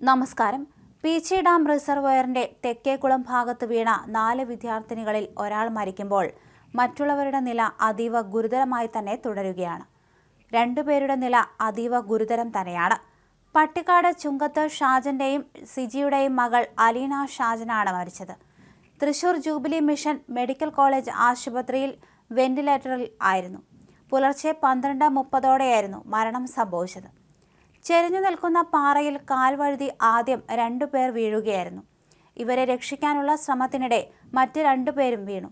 നമസ്കാരം. പീച്ചി ഡാം റിസർവോയറിന്റെ തെക്കേക്കുളം ഭാഗത്ത് വീണ നാല് വിദ്യാർത്ഥിനികളിൽ ഒരാൾ മരിക്കുമ്പോൾ മറ്റുള്ളവരുടെ നില അതീവ ഗുരുതരമായി തന്നെ തുടരുകയാണ്. രണ്ടുപേരുടെ നില അതീവ ഗുരുതരം തന്നെയാണ്. പട്ടിക്കാട് ചുങ്കത്ത് ഷാജന്റെയും സിജിയുടെയും മകൾ അലീന ഷാജനാണ് മരിച്ചത്. Thrissur jubilee mission medical college ആശുപത്രിയിൽ വെന്റിലേറ്ററിൽ ആയിരുന്നു. പുലർച്ചെ പന്ത്രണ്ട് മുപ്പതോടെയായിരുന്നു മരണം സംഭവിച്ചത്. ചെരിഞ്ഞു നിൽക്കുന്ന പാറയിൽ കാൽവഴുതി ആദ്യം രണ്ടു പേർ വീഴുകയായിരുന്നു. ഇവരെ രക്ഷിക്കാനുള്ള ശ്രമത്തിനിടെ മറ്റ് രണ്ടുപേരും വീണു.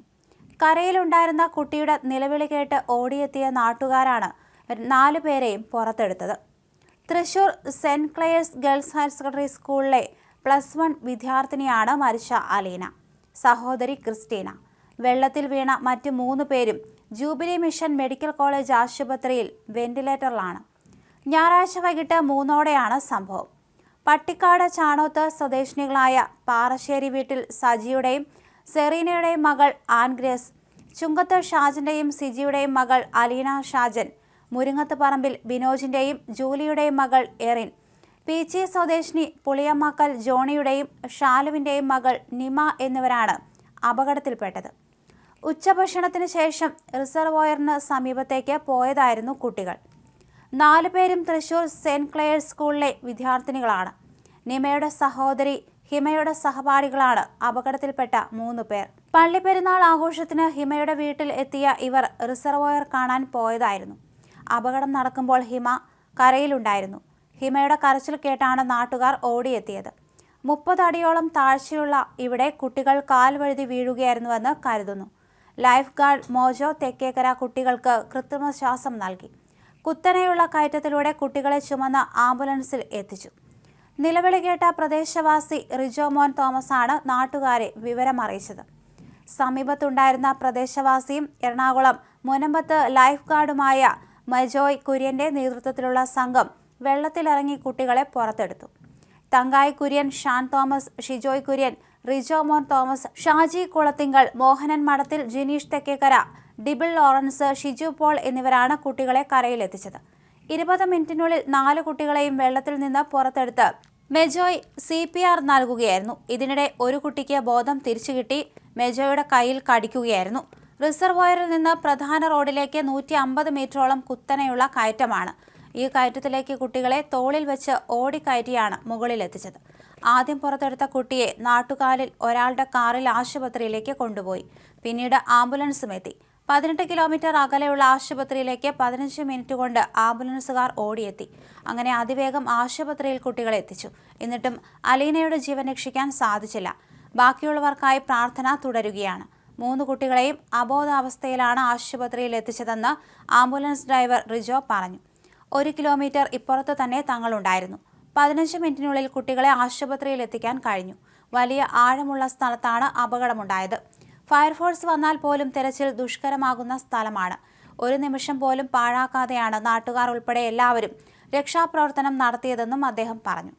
കരയിലുണ്ടായിരുന്ന കുട്ടിയുടെ നിലവിളി കേട്ട് ഓടിയെത്തിയ നാട്ടുകാരാണ് നാലു പേരെയും പുറത്തെടുത്തത്. Thrissur saint Clare's girls higher secondary സ്കൂളിലെ പ്ലസ് വൺ വിദ്യാർത്ഥിനിയാണ് മരിച്ച അലീന. സഹോദരി ക്രിസ്റ്റീന. വെള്ളത്തിൽ വീണ മറ്റ് മൂന്ന് പേരും ജൂബിലി മിഷൻ മെഡിക്കൽ കോളേജ് ആശുപത്രിയിൽ വെന്റിലേറ്ററിലാണ്. ഞായറാഴ്ച വൈകിട്ട് മൂന്നോടെയാണ് സംഭവം. പട്ടിക്കാട് ചാണോത്ത് സ്വദേശിനികളായ പാറശ്ശേരി വീട്ടിൽ സജിയുടെയും സെറീനയുടെയും മകൾ ആൻഗ്രേസ് ചുങ്കത്ത് ഷാജിന്റെയും സിജിയുടെയും മകൾ അലീന ഷാജൻ മുരിങ്ങത്ത് പറമ്പിൽ ബിനോജിന്റെയും ജൂലിയുടെയും മകൾ എറിൻ പീച്ചി സ്വദേശിനി പുളിയമ്മക്കൽ ജോണിയുടെയും ഷാലുവിന്റെയും മകൾ നിമ എന്നിവരാണ് അപകടത്തിൽപ്പെട്ടത്. ഉച്ചഭക്ഷണത്തിന് ശേഷം റിസർവോയറിന് സമീപത്തേക്ക് പോയതായിരുന്നു കുട്ടികൾ. നാലുപേരും തൃശൂർ സെന്റ് ക്ലെയർ സ്കൂളിലെ വിദ്യാർത്ഥിനികളാണ്. നിമയുടെ സഹോദരി ഹിമയുടെ സഹപാഠികളാണ് അപകടത്തിൽപ്പെട്ട മൂന്ന് പേർ. പള്ളിപ്പെരുന്നാൾ ആഘോഷത്തിന് ഹിമയുടെ വീട്ടിൽ എത്തിയ ഇവർ റിസർവോയർ കാണാൻ പോയതായിരുന്നു. അപകടം നടക്കുമ്പോൾ ഹിമ കരയിലുണ്ടായിരുന്നു. ഹിമയുടെ കരച്ചിൽ കേട്ടാണ് നാട്ടുകാർ ഓടിയെത്തിയത്. മുപ്പതടിയോളം താഴ്ചയുള്ള ഇവിടെ കുട്ടികൾ കാൽ വഴുതി വീഴുകയായിരുന്നുവെന്ന് കരുതുന്നു. ലൈഫ് ഗാർഡ് മോജോ തെക്കേക്കര കുട്ടികൾക്ക് കൃത്രിമ ശ്വാസം നൽകി. കുത്തനെയുള്ള കയറ്റത്തിലൂടെ കുട്ടികളെ ചുമന്ന ആംബുലൻസിൽ എത്തിച്ചു. നിലവിളി കേട്ട പ്രദേശവാസി റിജോമോൻ തോമസാണ് നാട്ടുകാരെ വിവരമറിയിച്ചത്. സമീപത്തുണ്ടായിരുന്ന പ്രദേശവാസിയും എറണാകുളം മുനമ്പത്ത് ലൈഫ് ഗാർഡുമായ മജോയ് കുര്യന്റെ നേതൃത്വത്തിലുള്ള സംഘം വെള്ളത്തിലിറങ്ങി കുട്ടികളെ പുറത്തെടുത്തു. തങ്കായ് കുര്യൻ ഷാൻ തോമസ് ഷിജോയ് കുര്യൻ റിജോമോൻ തോമസ് ഷാജി കുളത്തിങ്കൽ മോഹനൻ മഠത്തിൽ ജിനീഷ് തെക്കേക്കര ഡിബിൾ ലോറൻസ് ഷിജു പോൾ എന്നിവരാണ് കുട്ടികളെ കരയിലെത്തിച്ചത് ഇരുപത് മിനിറ്റിനുള്ളിൽ നാല് കുട്ടികളെയും വെള്ളത്തിൽ നിന്ന് പുറത്തെടുത്ത് മെജോയ് സി പി ആർ നൽകുകയായിരുന്നു. ഇതിനിടെ ഒരു കുട്ടിക്ക് ബോധം തിരിച്ചു കിട്ടി മെജോയുടെ കയ്യിൽ കടിക്കുകയായിരുന്നു. റിസർവോയറിൽ നിന്ന് പ്രധാന റോഡിലേക്ക് നൂറ്റി അമ്പത് മീറ്ററോളം കുത്തനെയുള്ള കയറ്റമാണ്. ഈ കയറ്റത്തിലേക്ക് കുട്ടികളെ തോളിൽ വെച്ച് ഓടിക്കയറ്റിയാണ് മുകളിലെത്തിച്ചത് ആദ്യം പുറത്തെടുത്ത കുട്ടിയെ നാട്ടുകാലിൽ ഒരാളുടെ കാറിൽ ആശുപത്രിയിലേക്ക് കൊണ്ടുപോയി. പിന്നീട് ആംബുലൻസും എത്തി. പതിനെട്ട് കിലോമീറ്റർ അകലെയുള്ള ആശുപത്രിയിലേക്ക് പതിനഞ്ച് മിനിറ്റ് കൊണ്ട് ആംബുലൻസുകാർ ഓടിയെത്തി. അങ്ങനെ അതിവേഗം ആശുപത്രിയിൽ കുട്ടികളെ എത്തിച്ചു. എന്നിട്ടും അലീനയുടെ ജീവൻ രക്ഷിക്കാൻ സാധിച്ചില്ല. ബാക്കിയുള്ളവർക്കായി പ്രാർത്ഥന തുടരുകയാണ്. മൂന്ന് കുട്ടികളെയും അബോധാവസ്ഥയിലാണ് ആശുപത്രിയിൽ എത്തിച്ചതെന്ന് ആംബുലൻസ് ഡ്രൈവർ റിജോ പറഞ്ഞു. ഒരു കിലോമീറ്റർ ഇപ്പുറത്ത് തന്നെ തങ്ങളുണ്ടായിരുന്നു. പതിനഞ്ച് മിനിറ്റിനുള്ളിൽ കുട്ടികളെ ആശുപത്രിയിൽ എത്തിക്കാൻ കഴിഞ്ഞു. വലിയ ആഴമുള്ള സ്ഥലത്താണ് അപകടമുണ്ടായത്. ഫയർഫോഴ്സ് വന്നാൽ പോലും തെരച്ചിൽ ദുഷ്കരമാകുന്ന സ്ഥലമാണ്. ഒരു നിമിഷം പോലും പാഴാക്കാതെയാണ് നാട്ടുകാർ ഉൾപ്പെടെ എല്ലാവരും രക്ഷാപ്രവർത്തനം നടത്തിയതെന്നും അദ്ദേഹം പറഞ്ഞു.